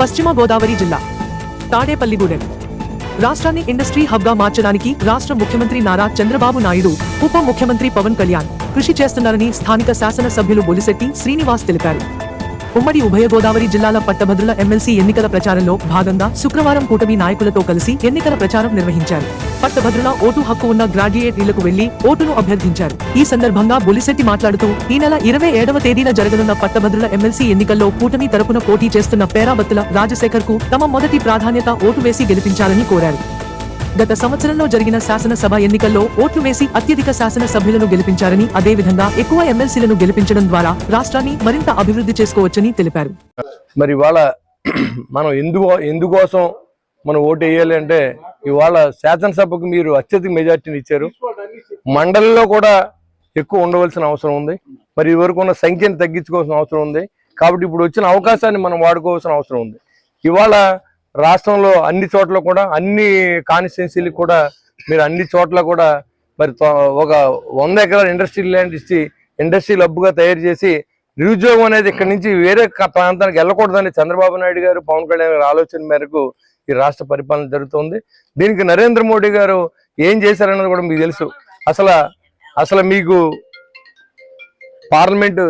పశ్చిమ గోదావరి జిల్లా తాడేపల్లిగూడెం రాష్ట్రాన్ని ఇండస్ట్రీ హబ్గా మార్చడానికి రాష్ట్ర ముఖ్యమంత్రి నారా చంద్రబాబు నాయుడు ఉప ముఖ్యమంత్రి పవన్ కళ్యాణ్ కృషి చేస్తున్నారని స్థానిక శాసన సభ్యులు బొలిశెట్టి శ్రీనివాస్ తెలిపారు. ఉమ్మడి ఉభయ గోదావరి జిల్లాల పట్టభద్రుల ఎమ్మెల్సీ ఎన్నికల ప్రచారంలో భాగంగా శుక్రవారం కూటమి నాయకులతో కలిసి ఎన్నికల ప్రచారం నిర్వహించారు. పట్టభద్రుల ఓటు హక్కు ఉన్న గ్రాడ్యుయేట్ ఇళ్ళకు వెళ్ళి ఓటును అభ్యర్థించారు. ఈ సందర్భంగా బొలిశెట్టి మాట్లాడుతూ ఈ నెల ఇరవై ఏడవ తేదీన జరగనున్న పట్టభద్రుల ఎమ్మెల్సీ ఎన్నికల్లో కూటమి తరపున పోటీ చేస్తున్న పేరాబత్తుల రాజశేఖర్కు తమ మొదటి ప్రాధాన్యత ఓటు వేసి గెలిపించాలని కోరారు. గత సంవత్సరంలో జరిగిన శాసనసభ ఎన్నికల్లో ఓట్లు వేసి అత్యధిక శాసన సభ్యులను గెలిపించారని అదేవిధంగా ఎక్కువ ఎమ్మెల్సీలను గెలిపించడం ద్వారా రాష్ట్రాన్ని మరింత అభివృద్ధి చేసుకోవచ్చని తెలిపారు. మరి ఇవాళ మనం ఎందుకు ఎందుకోసం మనం ఓటు వేయాలి అంటే ఇవాళ శాసనసభకు మీరు అత్యధిక మెజార్టీని ఇచ్చారు. మండలిలో కూడా ఎక్కువ ఉండవలసిన అవసరం ఉంది. మరి ఇవరకు ఉన్న సంఖ్యను తగ్గించుకోవాల్సిన అవసరం ఉంది. కాబట్టి ఇప్పుడు వచ్చిన అవకాశాన్ని మనం వాడుకోవాల్సిన అవసరం ఉంది. ఇవాళ రాష్ట్రంలో అన్ని చోట్ల కూడా అన్ని కాన్స్టిట్యున్సీలకు కూడా మీరు అన్ని చోట్ల కూడా మరి తో- ఒక వంద ఎకరాల ఇండస్ట్రీ ల్యాండ్ ఇచ్చి ఇండస్ట్రీ హబ్గా తయారు చేసి నిరుద్యోగం అనేది ఇక్కడ నుంచి వేరే ప్రాంతానికి వెళ్ళకూడదని చంద్రబాబు నాయుడు గారు పవన్ కళ్యాణ్ గారి ఆలోచన మేరకు ఈ రాష్ట్ర పరిపాలన జరుగుతుంది. దీనికి నరేంద్ర మోడీ గారు ఏం చేశారన్నది కూడా మీకు తెలుసు. అసలు అసలు మీకు పార్లమెంటు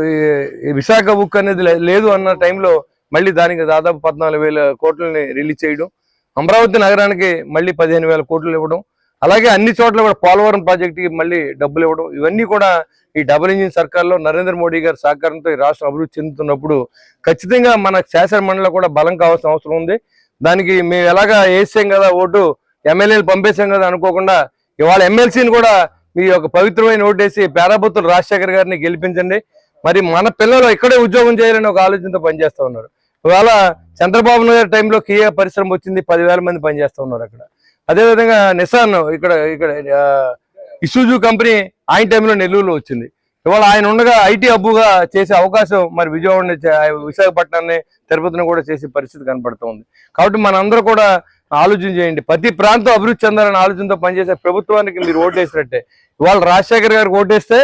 విశాఖ బుక్ అనేది లేదు అన్న టైంలో మళ్ళీ దానికి దాదాపు పద్నాలుగు వేల కోట్లని రిలీజ్ చేయడం అమరావతి నగరానికి మళ్ళీ పదిహేను వేల కోట్లు ఇవ్వడం అలాగే అన్ని చోట్ల కూడా పోలవరం ప్రాజెక్టుకి మళ్ళీ డబ్బులు ఇవ్వడం ఇవన్నీ కూడా ఈ డబుల్ ఇంజిన్ సర్కార్లో నరేంద్ర మోడీ గారి సహకారంతో ఈ రాష్ట్రం అభివృద్ధి చెందుతున్నప్పుడు ఖచ్చితంగా మన శాసనమండలి కూడా బలం కావాల్సిన అవసరం ఉంది. దానికి మేము ఎలాగా వేసాం కదా ఓటు ఎమ్మెల్యేలు పంపేశాం కదా అనుకోకుండా ఇవాళ ఎమ్మెల్సీని కూడా మీ యొక్క పవిత్రమైన ఓటేసి పేరాబత్తులు రాజశేఖర్ గారిని గెలిపించండి. మరి మన పిల్లలు ఇక్కడే ఉద్యోగం చేయాలని ఒక ఆలోచనతో పనిచేస్తూ ఉన్నారు. ఇవాళ చంద్రబాబు నాయుడు టైంలో కియా పరిశ్రమ వచ్చింది పదివేల మంది పనిచేస్తూ ఉన్నారు అక్కడ. అదేవిధంగా నిసాన్ ఇక్కడ ఇక్కడ ఇసూజు ఇసుజు కంపెనీ ఆయన టైంలో నెల్లూరులో వచ్చింది. ఇవాళ ఆయన ఉండగా ఐటీ హబ్బుగా చేసే అవకాశం మరి విజయవాడ విశాఖపట్నాన్ని తిరుపతిని కూడా చేసే పరిస్థితి కనపడుతుంది కాబట్టి మనందరూ కూడా ఆలోచన చేయండి. ప్రతి ప్రాంతం అభివృద్ధి చెందాలని ఆలోచనతో పనిచేసే ప్రభుత్వానికి మీరు ఓటేసినట్టే. ఇవాళ రాజశేఖర్ గారికి ఓటేస్తే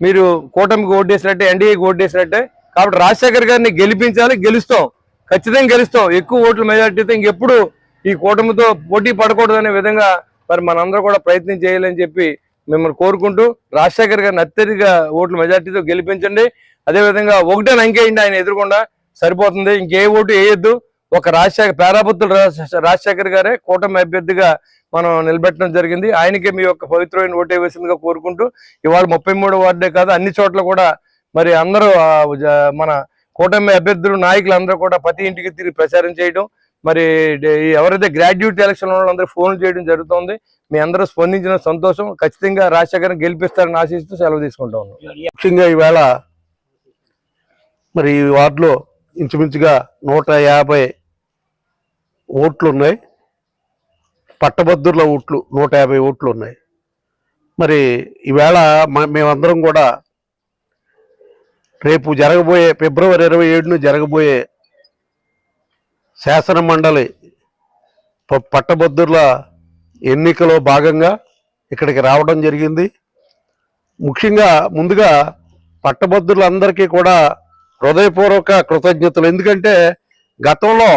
మీరు కూటమికి ఓటేసినట్టే ఎన్డీఏకి ఓటేసినట్టే కాబట్టి రాజశేఖర్ గారిని గెలిపించాలి గెలుస్తాం. ఖచ్చితంగా గెలుస్తాం. ఎక్కువ ఓట్ల మెజార్టీతో ఇంకెప్పుడు ఈ కూటమితో పోటీ పడకూడదనే విధంగా మరి మనందరూ కూడా ప్రయత్నం చేయాలని చెప్పి మిమ్మల్ని కోరుకుంటూ రాజశేఖర్ గారిని అత్యధిక ఓట్ల మెజార్టీతో గెలిపించండి. అదేవిధంగా ఒకటే నంకేయండి ఆయన ఎదురుకుండా. సరిపోతుంది. ఇంకే ఓటు వేయొద్దు. ఒక రాజశేఖర్ పేరాపుత్రుడు రాజశేఖర్ గారే కూటమి అభ్యర్థిగా మనం నిలబెట్టడం జరిగింది. ఆయనకే మీ యొక్క పవిత్రమైన ఓటు వేసిందిగా కోరుకుంటూ ఇవాళ ముప్పై మూడు వార్డే కాదు అన్ని చోట్ల కూడా మరి అందరూ మన కూటమి అభ్యర్థులు నాయకులు అందరూ కూడా ప్రతి ఇంటికి తిరిగి ప్రచారం చేయడం మరి ఎవరైతే గ్రాడ్యుయేట్ ఎలక్షన్ వాళ్ళందరూ ఫోన్లు చేయడం జరుగుతుంది. మీ అందరూ స్పందించిన సంతోషం ఖచ్చితంగా రాజశేఖర్ గెలిపిస్తారని ఆశిస్తూ సెలవు తీసుకుంటా ఉన్నాం. ముఖ్యంగా ఈవేళ మరి ఈ వార్డులో ఇంచుమించుగా నూట యాభై ఓట్లు ఉన్నాయి పట్టభద్రుల ఓట్లు నూట యాభై ఓట్లు ఉన్నాయి మరి ఈవేళ మ- మేమందరం కూడా రేపు జరగబోయే ఫిబ్రవరి ఇరవై ఏడున జరగబోయే శాసన మండలి పట్టభద్రుల ఎన్నికలో భాగంగా ఇక్కడికి రావడం జరిగింది. ముఖ్యంగా ముందుగా పట్టభద్రులందరికీ కూడా హృదయపూర్వక కృతజ్ఞతలు. ఎందుకంటే గతంలో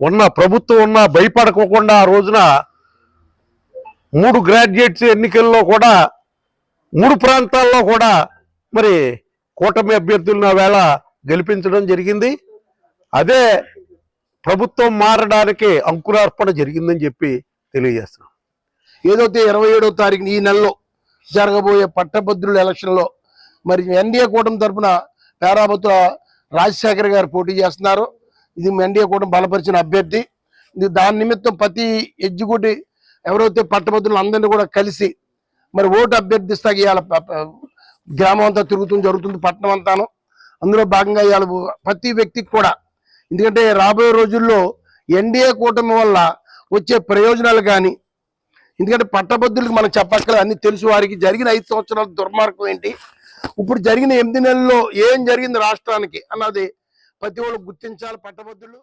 ఉన్న ప్రభుత్వం ఉన్న భయపడకోకుండా ఆ రోజున మూడు గ్రాడ్యుయేట్స్ ఎన్నికల్లో కూడా మూడు ప్రాంతాల్లో కూడా మరి కూటమి అభ్యర్థులను వేళ గెలిపించడం జరిగింది. అదే ప్రభుత్వం మారడానికి అంకురార్పణ జరిగిందని చెప్పి తెలియజేస్తున్నాం. ఏదైతే ఇరవై ఏడో తారీఖున ఈ నెలలో జరగబోయే పట్టభద్రుల ఎలక్షన్లో మరి ఎన్డీఏ కూటమి తరపున పేరాబత్తుల రాజశేఖర్ గారు పోటీ చేస్తున్నారు. ఇది ఎన్డీఏ కూటమి బలపరిచిన అభ్యర్థి. దాని నిమిత్తం ప్రతి ఎగ్జిక్యూటివ్ ఎవరైతే పట్టభద్రులు అందరినీ కూడా కలిసి మరి ఓటు అభ్యర్థిస్తాకి ఇవాళ గ్రామం అంతా తిరుగుతుంది జరుగుతుంది పట్టణం అంతాను. అందులో భాగంగా ఇవాళ ప్రతి వ్యక్తికి కూడా ఎందుకంటే రాబోయే రోజుల్లో ఎన్డీఏ కూటమి వల్ల వచ్చే ప్రయోజనాలు కానీ ఎందుకంటే పట్టభద్రులకు మనం చెప్పక్కలేదు అన్ని తెలుసు వారికి. జరిగిన ఐదు సంవత్సరాల దుర్మార్గం ఏంటి? ఇప్పుడు జరిగిన ఎనిమిది నెలల్లో ఏం జరిగింది రాష్ట్రానికి అన్నది ప్రతి ఒళ్ళు గుర్తించాలి పట్టభద్రులు.